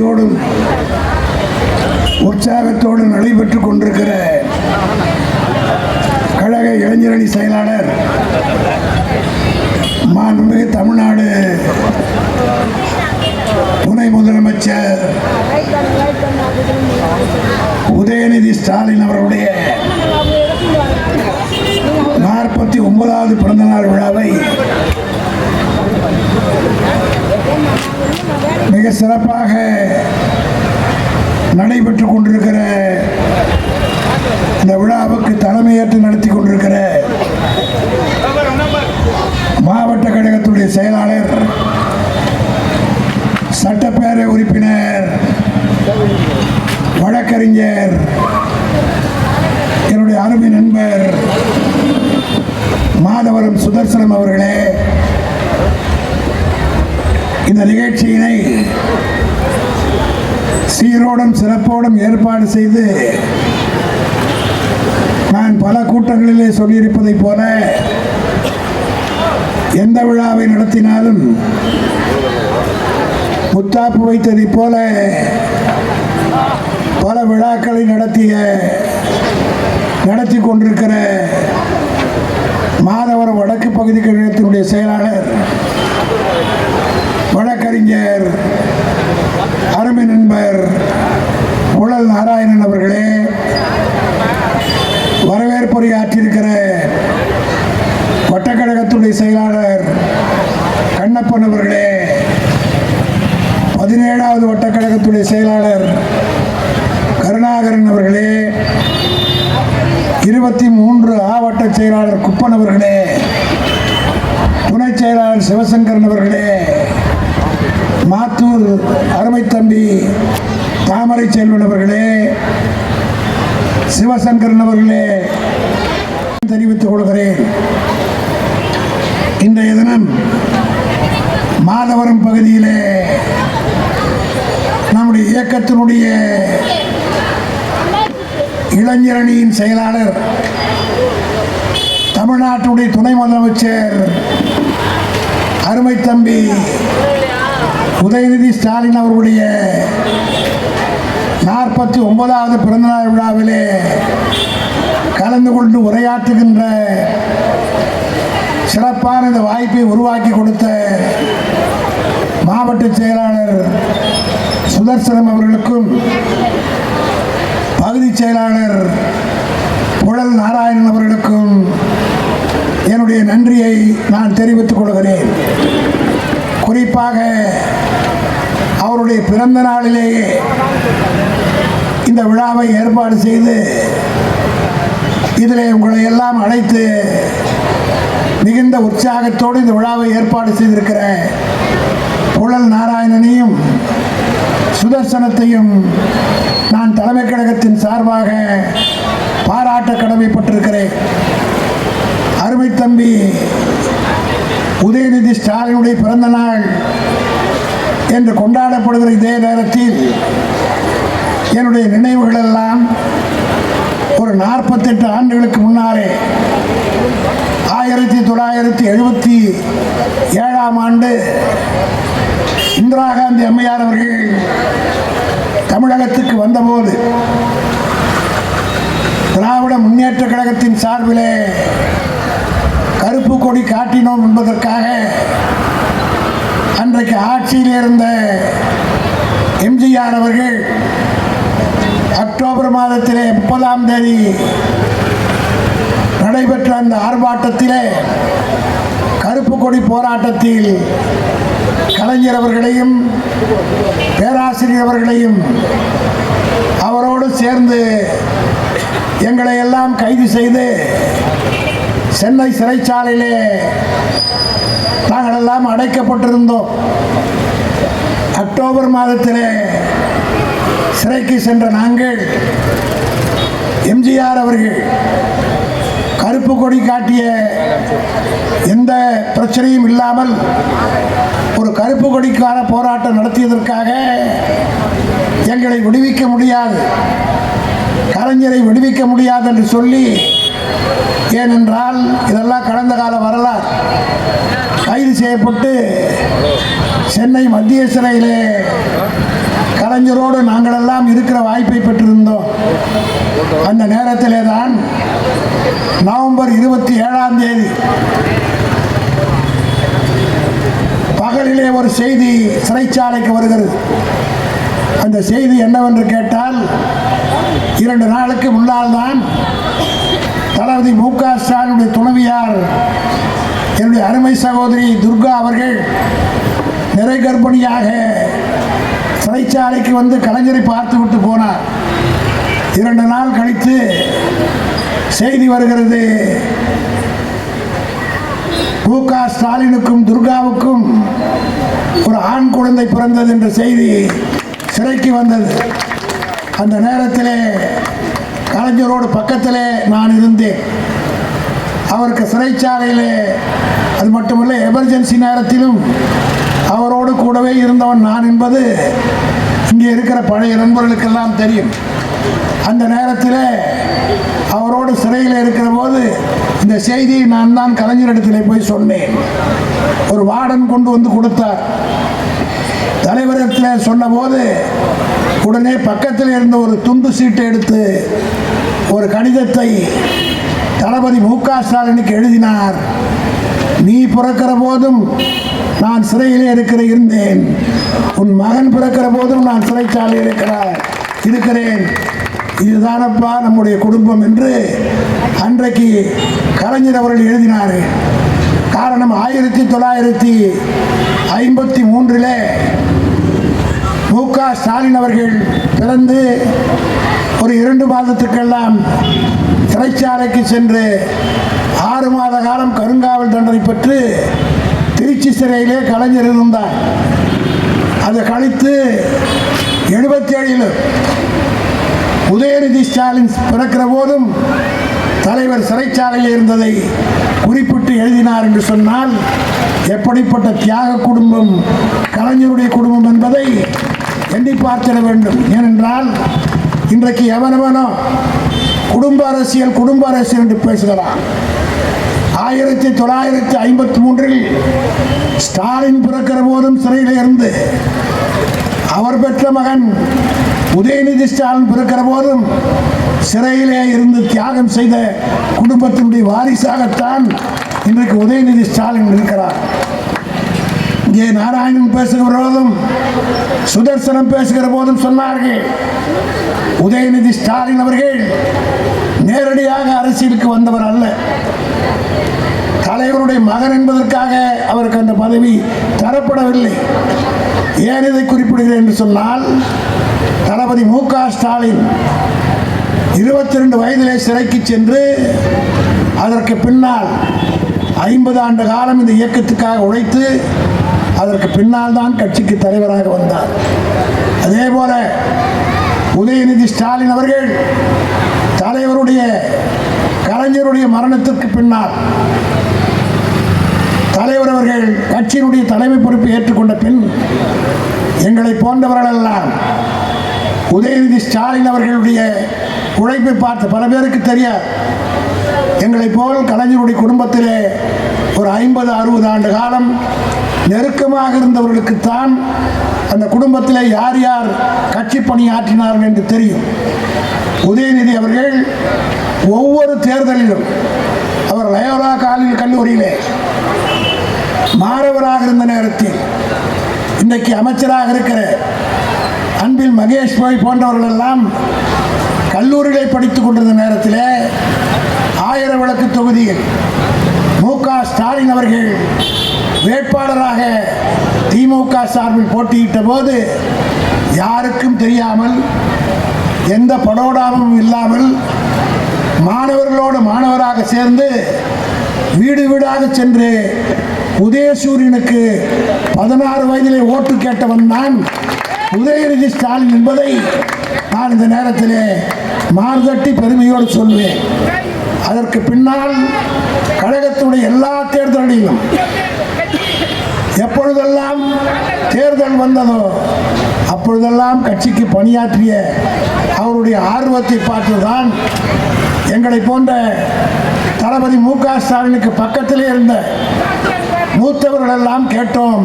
மகிழ்ச்சியோடும் உற்சாகத்தோடும் நடைபெற்றுக் கொண்டிருக்கிற கழக இளைஞரணி செயலாளர் மாண்புமிகு தமிழ்நாடு துணை முதலமைச்சர் உதயநிதி ஸ்டாலின் அவர்களுடைய நாற்பத்தி ஒன்பதாவது பிறந்தநாள் விழாவை மிக சிறப்பாக நடைபெற்றுக் கொண்டிருக்கிற இந்த விழாவுக்கு தலைமையேற்று நடத்தி கொண்டிருக்கிற மாவட்ட கழகத்துடைய செயலாளர் சட்டப்பேரவை உறுப்பினர் வழக்கறிஞர் என்னுடைய அருமை நண்பர் மாதவரம் சுதர்சனம் அவர்களே இந்த நிகழ்ச்சியினை சீரோடும் சிறப்போடும் ஏற்பாடு செய்து நான் பல கூட்டங்களிலே சொல்லியிருப்பதைப் போல எந்த விழாவை நடத்தினாலும் முத்தாப்பு வைத்ததைப் போல பல விழாக்களை நடத்திய நடத்தி கொண்டிருக்கிற மாதவரம் வடக்கு பகுதி கழகத்தினுடைய செயலாளர் வழக்கறிஞர் அருமை நண்பர் உழல் நாராயணன் அவர்களே வரவேற்புரையாற்றியிருக்கிற வட்டக்கழகத்துடைய செயலாளர் கண்ணப்பன் அவர்களே பதினேழாவது வட்டக்கழகத்துடைய செயலாளர் கருணாகரன் அவர்களே இருபத்தி மூன்று ஆவட்ட செயலாளர் குப்பன் அவர்களே துணை செயலாளர் சிவசங்கரன் அவர்களே மாத்தூர் அருமை தம்பி தாமரை செல்வன் அவர்களே சிவசங்கரன் அவர்களே தெரிவித்துக் கொள்கிறேன். இன்றைய தினம் மாதவரம் பகுதியிலே நம்முடைய இயக்கத்தினுடைய இளைஞரணியின் செயலாளர் தமிழ்நாட்டுடைய துணை முதலமைச்சர் அருமை தம்பி உதயநிதி ஸ்டாலின் அவர்களுடைய நாற்பத்தி ஒன்பதாவது பிறந்தநாள் விழாவிலே கலந்து கொண்டு உரையாற்றுகின்ற சிறப்பான இந்த வாய்ப்பை உருவாக்கி கொடுத்த மாவட்ட செயலாளர் சுதர்சனம் அவர்களுக்கும் பகுதி செயலாளர் புழல் நாராயணன் அவர்களுக்கும் என்னுடைய நன்றியை நான் தெரிவித்துக் கொள்கிறேன். குறிப்பாக அவருடைய பிறந்த நாளிலேயே இந்த விழாவை ஏற்பாடு செய்து இதில் உங்களை எல்லாம் அழைத்து மிகுந்த உற்சாகத்தோடு இந்த விழாவை ஏற்பாடு செய்திருக்கிற புழல் நாராயணனையும் சுதர்சனத்தையும் நான் தலைமை கழகத்தின் சார்பாக பாராட்ட கடமைப்பட்டிருக்கிறேன். அருமை தம்பி உதயநிதி ஸ்டாலினுடைய பிறந்த நாள் என்று கொண்டாடப்படுகிற இதே நேரத்தில் என்னுடைய நினைவுகள் எல்லாம் ஒரு நாற்பத்தெட்டு ஆண்டுகளுக்கு முன்னாலே ஆயிரத்தி தொள்ளாயிரத்தி எழுபத்தி ஏழாம் ஆண்டு இந்திரா காந்தி அம்மையார் அவர்கள் தமிழகத்துக்கு வந்தபோது திராவிட முன்னேற்ற கழகத்தின் சார்பிலே கருப்பு கொடி காட்டினோம் என்பதற்காக அன்றைக்கு ஆட்சியில் இருந்த எம்ஜிஆர் அவர்கள் அக்டோபர் மாதத்திலே முப்பதாம் தேதி நடைபெற்ற அந்த ஆர்ப்பாட்டத்திலே கருப்பு கொடி போராட்டத்தில் கலைஞர் அவர்களையும் பேராசிரியர் அவர்களையும் அவரோடு சேர்ந்து எங்களை எல்லாம் கைது செய்து சென்னை சிறைச்சாலையிலே நாங்கள் எல்லாம் அடைக்கப்பட்டிருந்தோம். அக்டோபர் மாதத்திலே சிறைக்கு சென்ற நாங்கள் எம்ஜிஆர் அவர்கள் கருப்பு கொடி காட்டிய எந்த பிரச்சனையும் இல்லாமல் ஒரு கருப்பு கொடிக்கான போராட்டம் நடத்தியதற்காக எங்களை விடுவிக்க முடியாது கலைஞரை விடுவிக்க முடியாது என்று சொல்லி ஏனென்றால் இதெல்லாம் கடந்த கால வரலாறு. கைது செய்யப்பட்டு சென்னை மத்திய சிறையிலே கலைஞரோடு நாங்களெல்லாம் இருக்கிற வாய்ப்பை பெற்றிருந்தோம். அந்த நேரத்திலே தான் நவம்பர் இருபத்தி ஏழாம் தேதி பகலிலே ஒரு செய்தி சிறைச்சாலைக்கு வருகிறது. அந்த செய்தி என்னவென்று கேட்டால் இரண்டு நாளுக்கு முன்னால் தான் தளபதி மு க ஸ்டாலினுடைய துணைவியார் என்னுடைய அருமை சகோதரி துர்கா அவர்கள் நிறை கர்ப்பிணியாக சிறைச்சாலைக்கு வந்து கலைஞரை பார்த்து விட்டு போனார். இரண்டு நாள் கழித்து செய்தி வருகிறது. மு க ஸ்டாலினுக்கும் துர்காவுக்கும் ஒரு ஆண் குழந்தை பிறந்தது என்ற செய்தி சிறைக்கு வந்தது. அந்த நேரத்திலே கலைஞரோடு பக்கத்திலே நான் இருந்தேன். அவருக்கு சிறைச்சாலையில் அது மட்டுமல்ல எமர்ஜென்சி நேரத்திலும் அவரோடு கூடவே இருந்தவன் நான் என்பது இங்கே இருக்கிற பழைய நண்பர்களுக்கெல்லாம் தெரியும். அந்த நேரத்தில் அவரோடு சிறையில் இருக்கிற போது இந்த செய்தியை நான் தான் கலைஞரிடத்தில் போய் சொன்னேன். ஒரு வார்டன் கொண்டு வந்து கொடுத்தார். தலைவரத்தில் சொன்னபோது உடனே பக்கத்தில் இருந்த ஒரு துண்டு சீட்டை எடுத்து ஒரு கடிதத்தை தளபதி மு க ஸ்டாலினுக்கு எழுதினார். நீ பிறக்கிற போதும் நான் சிறையிலே இருக்கிற இருந்தேன். உன் மகன் பிறக்கிற போதும் நான் சிறைச்சாலையில் இருக்கிறார் இருக்கிறேன். இதுதானப்பா நம்முடைய குடும்பம் என்று அன்றைக்கு கலைஞர் அவர்கள் எழுதினார். காரணம் ஆயிரத்தி தொள்ளாயிரத்தி ஐம்பத்தி மூன்றிலே மு க ஸ்டாலின் அவர்கள் பிறந்து ஒரு இரண்டு மாதத்துக்கெல்லாம் சிறைச்சாலைக்கு சென்று ஆறு மாத காலம் கருங்காவல் தண்டனை பெற்று திருச்சி சிறையிலே கலைஞர் இருந்தார் அதை கழித்து எழுபத்தி ஏழில் உதயநிதி ஸ்டாலின் பிறக்கிற போதும் தலைவர் சிறைச்சாலையில் இருந்ததை குறிப்பிட்டு எழுதினார் என்று சொன்னால் எப்படிப்பட்ட தியாக குடும்பம் கலைஞருடைய குடும்பம் என்பதை எண்ணி பார்த்திட வேண்டும். ஏனென்றால் இன்றைக்கு எவனவனோ குடும்ப அரசியல் குடும்ப அரசியல் என்று பேசுகிறான். ஆயிரத்தி தொள்ளாயிரத்தி ஐம்பத்தி மூன்றில் ஸ்டாலின் பிறக்கிற போதும் சிறையில் இருந்து அவர் பெற்ற மகன் உதயநிதி ஸ்டாலின் பிறக்கிற போதும் சிறையிலே இருந்து தியாகம் செய்த குடும்பத்தினுடைய வாரிசாகத்தான் இன்றைக்கு உதயநிதி ஸ்டாலின் இருக்கிறார். இங்கே நாராயணன் பேசுகிற போதும் சுதர்சனம் பேசுகிற போதும் சொன்னார்கள். உதயநிதி ஸ்டாலின் அவர்கள் நேரடியாக அரசியலுக்கு வந்தவர் அல்ல. தலைவருடைய மகன் என்பதற்காக அவருக்கு அந்த பதவி தரப்படவில்லை. ஏன் இதை குறிப்பிடுகிறேன் என்று சொன்னால் தளபதி மு க ஸ்டாலின் இருபத்தி ரெண்டு வயதிலே சிறைக்கு சென்று அதற்கு பின்னால் ஐம்பது ஆண்டு காலம் இந்த இயக்கத்துக்காக உழைத்து அதற்கு பின்னால் தான் கட்சிக்கு தலைவராக வந்தார். அதே போல உதயநிதி ஸ்டாலின் அவர்கள் தலைவருடைய கலைஞருடைய மரணத்திற்கு பின்னால் தலைவர் அவர்கள் கட்சியினுடைய தலைமை பொறுப்பை ஏற்றுக்கொண்ட பின் எங்களை போன்றவர்களெல்லாம் உதயநிதி ஸ்டாலின் அவர்களுடைய உழைப்பை பார்த்து பல பேருக்கு தெரியாது. எங்களைப் போல் கலைஞருடைய குடும்பத்திலே ஒரு ஐம்பது அறுபது ஆண்டு காலம் நெருக்கமாக இருந்தவர்களுக்குத்தான் அந்த குடும்பத்தில் யார் யார் கட்சி பணியாற்றினார்கள் என்று தெரியும். உதயநிதி அவர்கள் ஒவ்வொரு தேர்தலிலும் அவர் லயோலா காலில் கல்லூரியிலே மாணவராக இருந்த நேரத்தில் இன்றைக்கு அமைச்சராக இருக்கிற அன்பில் மகேஷ் போய் போன்றவர்கள் எல்லாம் கல்லூரிகளை படித்துக் கொண்டிருந்த நேரத்தில் ஆயிரம் விளக்கு தொகுதியில் ஸ்டாலின் அவர்கள் வேட்பாளராக திமுக சார்பில் போட்டியிட்ட போது யாருக்கும் தெரியாமல் எந்த படோடாமும் இல்லாமல் மாணவர்களோடு மாணவராக சேர்ந்து வீடு வீடாக சென்று உதயசூரியனுக்கு பதினாறு வயதிலே ஓட்டு கேட்டவன் நான். உதயநிதி ஸ்டாலின் என்பதை நான் இந்த நேரத்திலே மார்தட்டி பெருமையோடு சொல்வேன். அதற்கு பின்னால் கழகத்துடைய எல்லா தேர்தலிலும் எப்பொழுதெல்லாம் தேர்தல் வந்ததோ அப்பொழுதெல்லாம் கட்சிக்கு பணியாற்றிய அவருடைய ஆர்வத்தை பார்த்துதான் எங்களை போன்ற தளபதி மு க ஸ்டாலினுக்கு பக்கத்திலே இருந்த மூத்தவர்கள் எல்லாம் கேட்டோம்.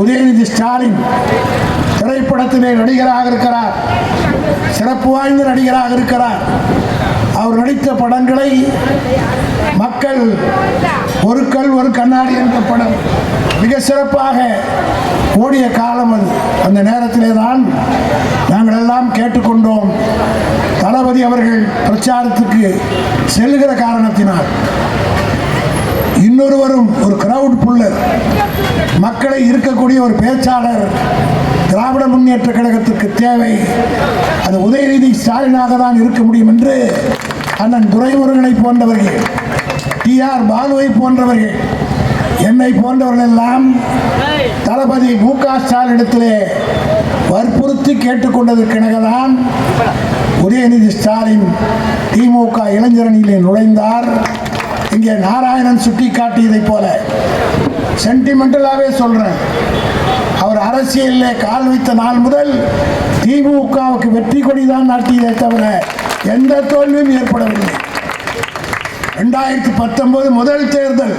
உதயநிதி ஸ்டாலின் திரைப்படத்திலே நடிகராக இருக்கிறார். சிறப்பு வாய்ந்த நடிகராக இருக்கிறார். அவர் நடித்த படங்களை கண்ணாடி என்ற படம் மிக சிறப்பாக ஓடிய காலம் அது. அந்த நேரத்திலே தான் நாங்கள் எல்லாம் கேட்டுக்கொண்டோம். தளபதி அவர்கள் பிரச்சாரத்துக்கு செல்லுகிற காரணத்தினால். இன்னொருவரும் ஒரு கிரவுட் புல்லர் மக்களை இருக்கக்கூடிய ஒரு பேச்சாளர். திராவிட முன்னேற்ற கழகத்துக்கு தேவை. அது உதயநிதி ஸ்டாலினாக தான் இருக்க முடியும் என்று அண்ணன் துரைமுருகனை போன்றவர்கள் டி ஆர் பாலுவை போன்றவர்கள் என்னை போன்றவர்கள் எல்லாம் தளபதி மு க ஸ்டாலினிடத்திலே வற்புறுத்தி கேட்டுக்கொண்டதற்கிணகதான் உதயநிதி ஸ்டாலின் திமுக இளைஞரணியிலே நுழைந்தார். இங்கே நாராயணன் சுட்டி காட்டியதைப் போல சென்டிமெண்டலாகவே சொல்கிறேன் அவர் அரசியலிலே கால் வைத்த நாள் முதல் திமுகவுக்கு வெற்றி கொடி தான் நாட்டியதை தவிர எந்த தோல்வியும் ஏற்படவில்லை. ரெண்டாயிரத்தி பத்தொன்பது முதல் தேர்தல்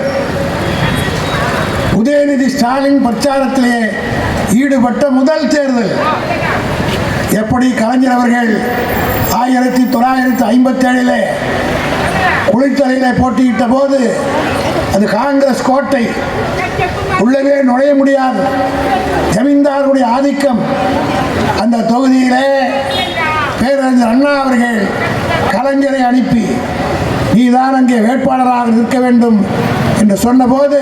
உதயநிதி ஸ்டாலின் பிரச்சாரத்திலே ஈடுபட்ட முதல் தேர்தல். எப்படி கலைஞர் அவர்கள் ஆயிரத்தி தொள்ளாயிரத்தி ஐம்பத்தேழிலே குளித்தலையில போட்டியிட்ட போது அது காங்கிரஸ் கோட்டை உள்ளவே நுழைய முடியாது. ஜமீன்தாருடைய ஆதிக்கம் அந்த தொகுதியிலே பேரறிஞர் அண்ணா அவர்கள் கலைஞரை அனுப்பி நீதான் அங்கே வேட்பாளராக நிற்க வேண்டும். என்று சொன்னபோது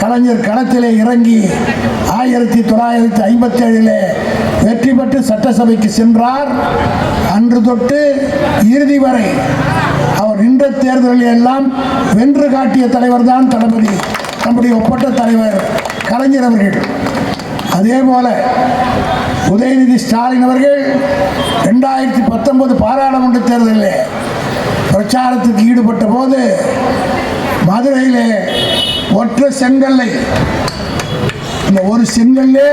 கலைஞர் களத்திலே இறங்கி ஆயிரத்தி தொள்ளாயிரத்தி ஐம்பத்தி ஏழிலே வெற்றி பெற்று சட்டசபைக்கு சென்றார். அன்று தொட்டு இறுதி வரை அவர் நின்ற தேர்தலில் எல்லாம் வென்று காட்டிய தலைவர் தான் தளபதி நம்முடைய ஒப்பட்ட தலைவர் கலைஞர் அவர்கள். அதே போல உதயநிதி ஸ்டாலின் அவர்கள் ரெண்டாயிரத்தி பத்தொன்பது பாராளுமன்ற தேர்தலில் பிரச்சாரத்துக்கு ஈடுபட்ட போது மதுரையிலே ஒற்றை செங்கல்லை. அந்த ஒரு செங்கல்லே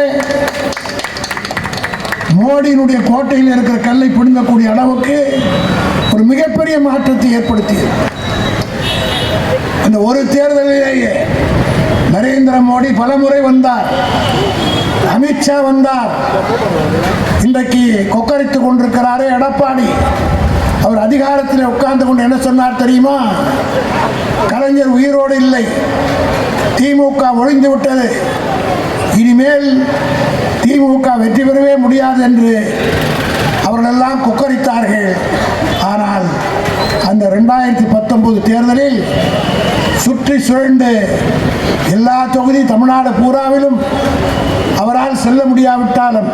மோடியினுடைய கோட்டையில் இருக்கிற கல்லை பிடுங்கக்கூடிய அளவுக்கு ஒரு மிகப்பெரிய மாற்றத்தை ஏற்படுத்தியது. அந்த ஒரு தேர்தலிலேயே நரேந்திர மோடி பலமுறை வந்தார். அமித்ஷா வந்தார். இன்றைக்கு கொக்கரித்துக் கொண்டிருக்கிறாரே எடப்பாடி. அவர் அதிகாரத்தில் உட்கார்ந்து கொண்டு என்ன சொன்னார் தெரியுமா? கலைஞர் உயிரோடு இல்லை. திமுக ஒழிந்து விட்டது. இனிமேல் திமுக வெற்றி பெறவே முடியாது என்று அவர்களெல்லாம் குக்கரித்தார்கள். ஆனால் அந்த ரெண்டாயிரத்தி பத்தொன்பது தேர்தலில் சுற்றி சுழண்டு எல்லா தொகுதி தமிழ்நாடு பூராவிலும் அவரால் செல்ல முடியாவிட்டாலும்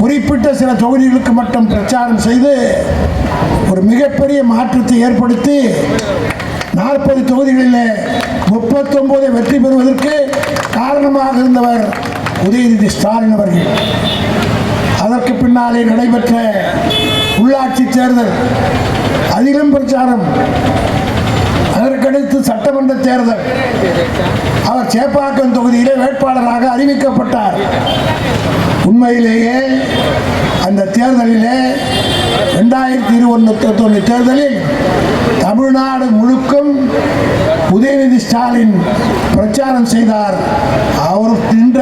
குறிப்பிட்ட சில தொகுதிகளுக்கு மட்டும் பிரச்சாரம் செய்து ஒரு மிகப்பெரிய மாற்றத்தை ஏற்படுத்தி நாற்பது தொகுதிகளில் முப்பத்தொம்போதை வெற்றி பெறுவதற்கு காரணமாக இருந்தவர் உதயநிதி ஸ்டாலின் அவர்கள். அதற்கு பின்னாலே நடைபெற்ற உள்ளாட்சி தேர்தல் அதிலும் பிரச்சாரம் அதற்கடுத்து சட்டமன்ற தேர்தல். அவர் சேப்பாக்கம் தொகுதியிலே வேட்பாளராக அறிவிக்கப்பட்டார். உண்மையிலேயே அந்த தேர்தலிலே ரெண்டாயிரத்தி இருபத்தி தேர்தலில் தமிழ்நாடு முழுக்கும் உதயநிதி ஸ்டாலின் பிரச்சாரம் செய்தார். அவர் நின்ற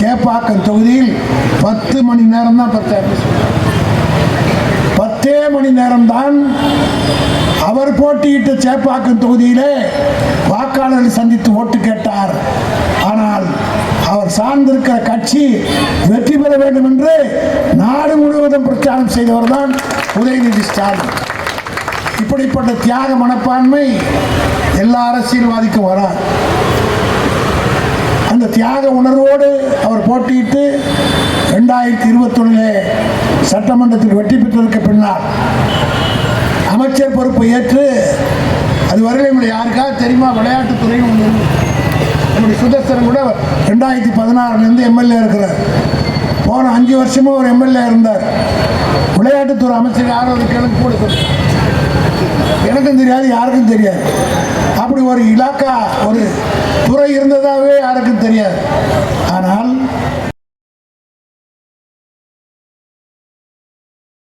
சேப்பாக்கம் தொகுதியில் பத்து மணி நேரம் தான் பத்து பத்தே மணி நேரம்தான் அவர் போட்டியிட்ட சேப்பாக்கம் தொகுதியிலே வாக்காளர்கள் சந்தித்து ஓட்டு கேட்டார். ஆனால் அவர் சார்ந்திருக்கிற கட்சி வெற்றி பெற வேண்டும் என்று நாடு முழுவதும் பிரச்சாரம் செய்தவர் தான் உதயநிதி ஸ்டாலின். இப்படிப்பட்ட தியாக மனப்பான்மை எல்லா அரசியல்வாதிக்கும் வரார் அந்த தியாக உணர்வோடு அவர் போட்டியிட்டு ரெண்டாயிரத்தி இருபத்தொன்னிலே சட்டமன்றத்தில் வெற்றி பெற்றதற்கு பின்னால் அமைச்சர் பொறுப்பை ஏற்று அதுவரையில் முறை யாருக்கா தெரியுமா? விளையாட்டுத்துறை ஒன்று. நம்முடைய சுதர்சனம் கூட ரெண்டாயிரத்தி பதினாறுலேருந்து எம்எல்ஏ இருக்கிறார். போன அஞ்சு வருஷமும் ஒரு எம்எல்ஏ இருந்தார். விளையாட்டுத்துறை அமைச்சர் யாரும் ஒரு எனக்கு கூட எனக்கும் தெரியாது யாருக்கும் தெரியாது. அப்படி ஒரு இலாக்கா ஒரு துறை இருந்ததாகவே யாருக்கும் தெரியாது. ஆனால்